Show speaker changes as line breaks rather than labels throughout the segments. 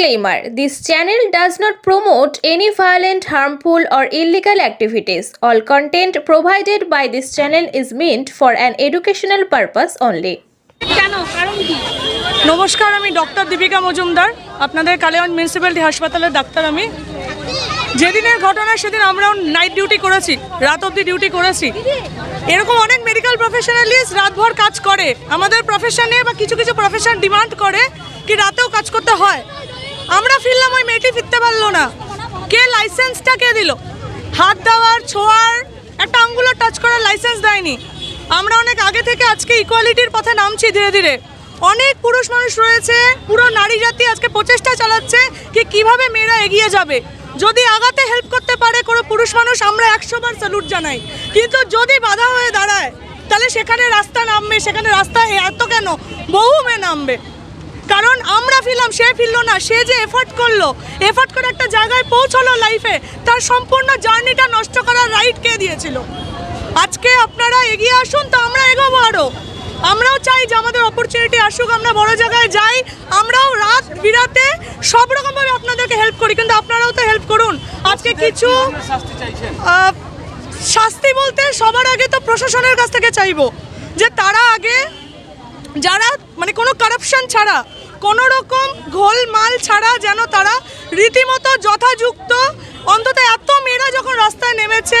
Disclaimer This channel does not promote any violent, harmful, or illegal activities. All content provided by this channel is meant for an educational purpose only.
কেন?
নমস্কার আমি doctor Deepika Majumdar. আপনাদের Kaliaganj municipality হাসপাতালের doctor আমি। যেদিনের ঘটনা সেদিন আমরাও night duty করেছি রাত অবধি ডিউটি করেছি। এরকম অনেক মেডিকেল প্রফেশনালিস্ট রাতভর কাজ করে। আমাদের প্রফেশনে বা কিছু কিছু প্রফেশন ডিমান্ড করে কি রাতেও কাজ করতে হয়। আমরা ফিরলাম, ওই মেয়েটি ফিরতে পারল না। কে লাইসেন্সটা কে দিল? হাত দেওয়ার, ছোঁয়ার, একটা আঙ্গুলো টাচ করার লাইসেন্স দেয়নি। আমরা অনেক আগে থেকে আজকে ইকুয়ালিটির পথে নামছি ধীরে ধীরে। অনেক পুরুষ মানুষ রয়েছে, পুরো নারী জাতি আজকে প্রচেষ্টা চালাচ্ছে কি কীভাবে মেয়েরা এগিয়ে যাবে। যদি আগাতে হেল্প করতে পারে কোনো পুরুষ মানুষ, আমরা একশো বার স্যালুট জানাই। কিন্তু যদি বাধা হয়ে দাঁড়ায়, তাহলে সেখানে রাস্তা নামবে, সেখানে রাস্তা এত কেন? বহু মেয়ে নামবে। কারণ আমরা ফিরলাম সে ফিরলো না সে যে এফোর্ট করল এফোর্ট করে একটা জায়গায় পৌঁছলো লাইফে তার সম্পূর্ণ জার্নিটা নষ্ট করার রাইট কে দিয়েছিল? আজকে আপনারা এগিয়ে আসুন তো আমরা এগোবো আরও আমরাও চাই যে আমাদের অপরচুনিটি আসুক আমরা বড় জায়গায় যাই আমরাও রাত বিরাতে সব রকমভাবে আপনাদেরকে হেল্প করি কিন্তু আপনারাও তো হেল্প করুন। আজকে কিছু শাস্তি বলতে সবার আগে তো প্রশাসনের কাছ থেকে চাইব যে তারা আগে যারা মানে কোনো কারাপশন ছাড়া কোনো রকম ঘোলমাল ছাড়া যেন তারা রীতিমতো যথাযুক্ত, অন্তত এত মেয়েরা যখন রাস্তায় নেমেছে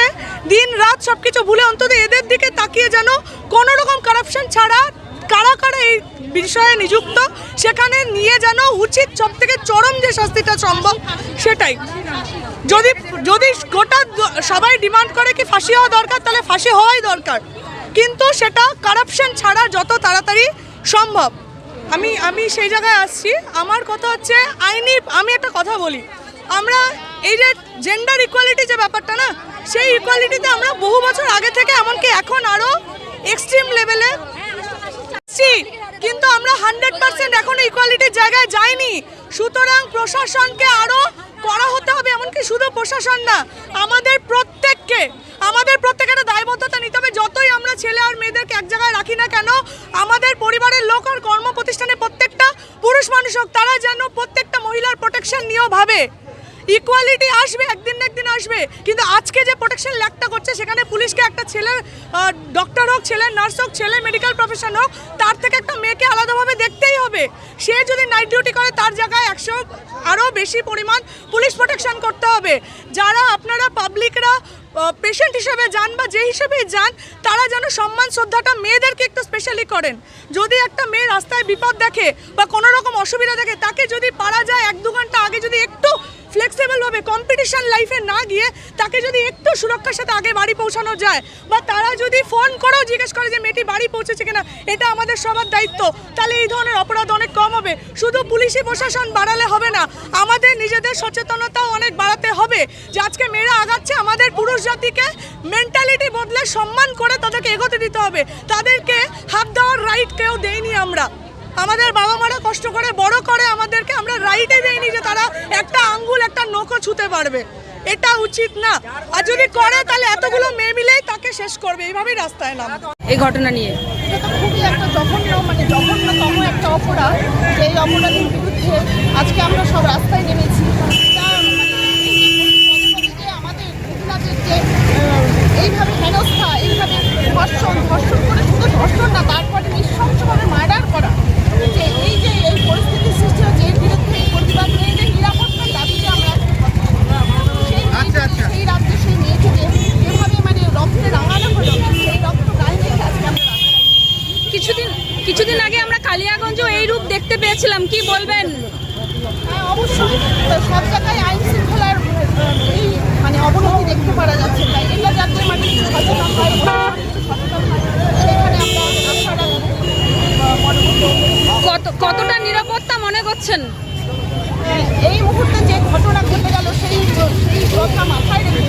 দিন রাত সব কিছু ভুলে অন্তত এদের দিকে তাকিয়ে যেন কোনো রকম কারাপশন ছাড়া কারা কারা এই বিষয়ে নিযুক্ত, সেখানে নিয়ে যেন উচিত সব থেকে চরম যে শাস্তিটা সম্ভব সেটাই। যদি যদি গোটা সবাই ডিমান্ড করে কি ফাঁসি হওয়া দরকার, তাহলে ফাঁসি হওয়াই দরকার। কিন্তু সেটা কারাপশন ছাড়া যত তাড়াতাড়ি সম্ভব। আমি আমি সেই জায়গায় আসছি। আমার কথা হচ্ছে আইনি আমি একটা কথা বলি। আমরা এই যে জেন্ডার ইকুয়ালিটি যে ব্যাপারটা না, সেই ইকুয়ালিটিতে আমরা বহু বছর আগে থেকে এমনকি এখন আরও এক্সট্রিম লেভেলে কিন্তু আমরা হান্ড্রেড পার্সেন্ট এখনও ইকুয়ালিটির জায়গায় যাইনি। সুতরাং প্রশাসনকে আরও করা হতে হবে, এমনকি শুধু প্রশাসন না, আমাদের প্রত্যেককে, আমাদের প্রত্যেকের দায়বদ্ধতা নিতে হবে। যতই আমরা ছেলে আর মেয়েদেরকে এক জায়গায় রাখি না কেন, আমাদের পরিবারের লোক আর কর্ম প্রতিষ্ঠানে প্রত্যেকটা পুরুষ মানুষ হোক তারা যেন প্রত্যেকটা মহিলার প্রোটেকশন নিয়েও ভাবে। ইকুয়ালিটি আসবে, একদিন না একদিন আসবে। কিন্তু আজকে যে প্রোটেকশন ল্যাকটা করছে, সেখানে পুলিশকে একটা ছেলে ডক্টর হোক, ছেলে নার্স হোক, ছেলে মেডিকেল প্রফেশন হোক, তার থেকে একটা মেয়েকে আলাদাভাবে দেখতেই হবে? সে যদি নাইট ডিউটি করে, তার জায়গায় একশো আরও বেশি পরিমাণ পুলিশ প্রোটেকশন করতে হবে। যারা আপনারা পাবলিকরা পেশেন্ট হিসেবে যান বা যে হিসেবে যান, তারা যেন সম্মান, শ্রদ্ধাটা মেয়েদেরকে একটু স্পেশালি করেন। যদি একটা মেয়ে রাস্তায় বিপদ দেখে বা কোনো রকম অসুবিধা দেখে, তাকে যদি পারা যায় এক দু ঘণ্টা আগে যদি একটু ফ্লেক্সিবলভাবে কম্পিটিশন লাইফে না গিয়ে তাকে যদি একটু সুরক্ষার সাথে আগে বাড়ি পৌঁছানো যায়, বা তারা যদি ফোন করেও জিজ্ঞেস করে যে, মেয়েটি বাড়ি পৌঁছেছে কিনা? এটা আমাদের সবার দায়িত্ব। তাহলে এই ধরনের অপরাধ অনেক কম হবে। শুধু পুলিশি প্রশাসন বাড়ালে হবে না, আমাদের নিজেদের সচেতনতাও অনেক বাড়াতে হবে। যে আজকে মেয়েরা আগাচ্ছে, আমাদের পুরুষ জাতিকে মেন্টালিটি বদলে সম্মান করে তাদেরকে এগোতে দিতে হবে। তাদেরকে হাত দেওয়ার রাইট কেউ দেয়নি আমরা। আমাদের বাবা মারা কষ্ট করে বড় করে আমাদেরকে আমরা রাইটে দেয়নি যে তারা একটা আঙ্গুল একটা নখও ছুতে পারবে। এটা উচিত না। আর যদি করে তাহলে এতগুলো মেয়ে মিলেই তাকে শেষ করবে। এইভাবেই রাস্তায় নাম।
এই ঘটনা নিয়ে।
এটা তো খুবই একটা জঘন্য মানে জঘন্যতম একটা অপরাধ। এই অপরাধের বিরুদ্ধে আজকে আমরা সব রাস্তায় নেমেছি। এইভাবে হেনস্থা এইভাবে ধর্ষণ করে শুধু ধর্ষণ না তারপরে নৃশংসভাবে মার্ডার করা যে এই যে এই পরিস্থিতির সৃষ্টি হচ্ছে এর বিরুদ্ধে এই প্রতিবাদ মেয়েদের নিরাপত্তার দাবিতে আমরা সেই মেয়েটিকে, সেই রাজ্যে সেই মেয়েটিকে এভাবে মানে রক্তে রাঙানো হলো সেই রক্ত গায়ে মেখে আজকে আমরা রাস্তায়
কিছুদিন কিছুদিন আগে আমরা কালিয়াগঞ্জও এই রূপ দেখতে পেয়েছিলাম কি বলবেন?
হ্যাঁ অবশ্যই। সব জায়গায় আইন শৃঙ্খলার এই মানে অবনতি দেখতে পারা যাচ্ছে। তাই এটা যাতে মানে সচেতন হয় হয়।
কত কতটা নিরাপত্তা মনে করছেন?
এই মুহূর্তে যে ঘটনা ঘটে গেল সেই সেই কথা মাথায় রেখে